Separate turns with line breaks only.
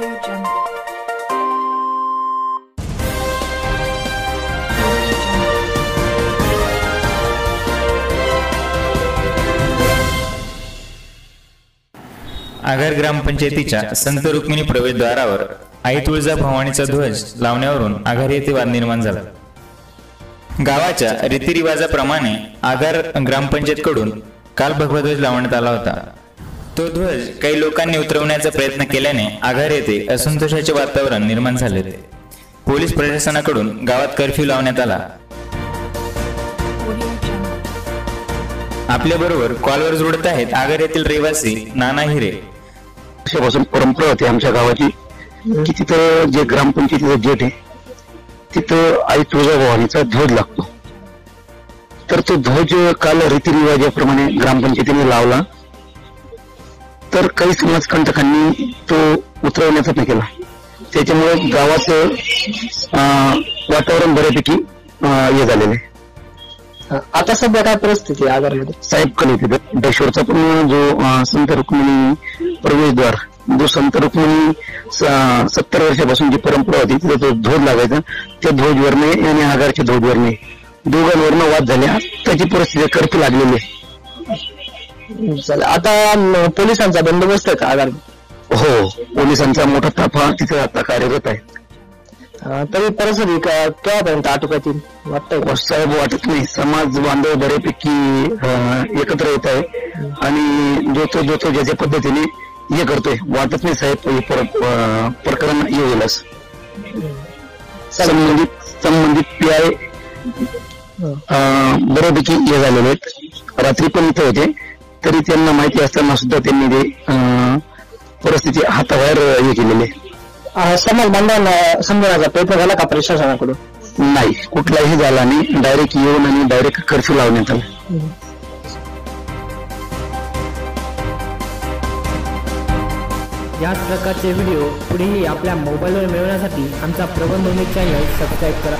Audio Jungle.
आगार ग्रामपंचायतीच्या संत रुक्मिणी प्रवेशद्वारावर आई तुळजा भवानीचा ध्वज लावण्यावरून आघार येथे वाद निर्माण झाला गावाच्या रीतिरिवाजाप्रमाणे आगार ग्रामपंचायतकडून काल भगवा ध्वज लावण्यात आला होता तो ध्वज काही लोकांनी उतरवण्याचा प्रयत्न केल्याने आघार येथे असंतोषाचे वातावरण निर्माण झाले. होते पोलीस प्रशासनाकडून गावात कर्फ्यू लावण्यात आला. आपल्या बरोबर कॉलवर जोडत आहेत आगार येथील रहिवासी नाना हिरे.
वर्षापासून परंपरा होती आमच्या गावाची. की तिथं जे ग्रामपंचायतीचं गेट आहे तिथं आई तुळजाभवानीचा ध्वज लागतो. तर तो ध्वज काल रीतिरिवाजाप्रमाणे ग्रामपंचायतीने लावला. तर काही समाजकंटकांनी तो उतरवण्याचा प्रयत्न केला. त्याच्यामुळे गावाचं वातावरण बऱ्यापैकी हे झालेलं आहे.
आता सध्या काय परिस्थिती आहे आगारमध्ये?
साहेब कल तिथं डेश्वरचा पण जो अं, संत रुक्मिणी प्रवेशद्वार जो संत रुक्मिणी स- सत्तर वर्षापासून जी परंपरा होती तिथं तो ध्वज लागायचा. त्या ध्वजवरने आणि आगारच्या ध्वजवरने दोघांवरनं वाद झाले. त्याची परिस्थिती कर्फ्यू लागलेली आहे.
चालेल. आता पोलिसांचा बंदोबस्त आहे का आगार
हो पोलिसांचा मोठा ताफा तिथे आता कार्यरत आहे
अं, तरी परिस्थिती का- केव्हापर्यंत आटोक्यात येईल वाटतंय का?
साहेब वाटत नाही समाज बांधव बऱ्यापैकी अं, एकत्र येत आहे आणि जो तो जो तो ज्याच्या पद्धतीने हे करतोय वाटत नाही साहेब हे पर- अं, प्रकरण येईल. संबंधित संबंधित पी आय
हं.
बऱ्यापैकी हे झालेले आहेत रात्री पण इथे होते तरी त्यांना माहिती असताना सुद्धा त्यांनी ते अं, परिस्थिती हाताबाहेर हे केलेली
समाज बांधवांना समजवण्याचा प्रयत्न झाला का प्रशासनाकडून?
नाही. कुठलाही झाला नाही. डायरेक्ट येऊन आणि डायरेक्ट कर्फ्यू लावण्यात आला.
याच प्रकारचे व्हिडिओ पुढेही आपल्या मोबाईलवर मिळवण्यासाठी आमचा प्रबंध चॅनल सबस्क्राईब करा.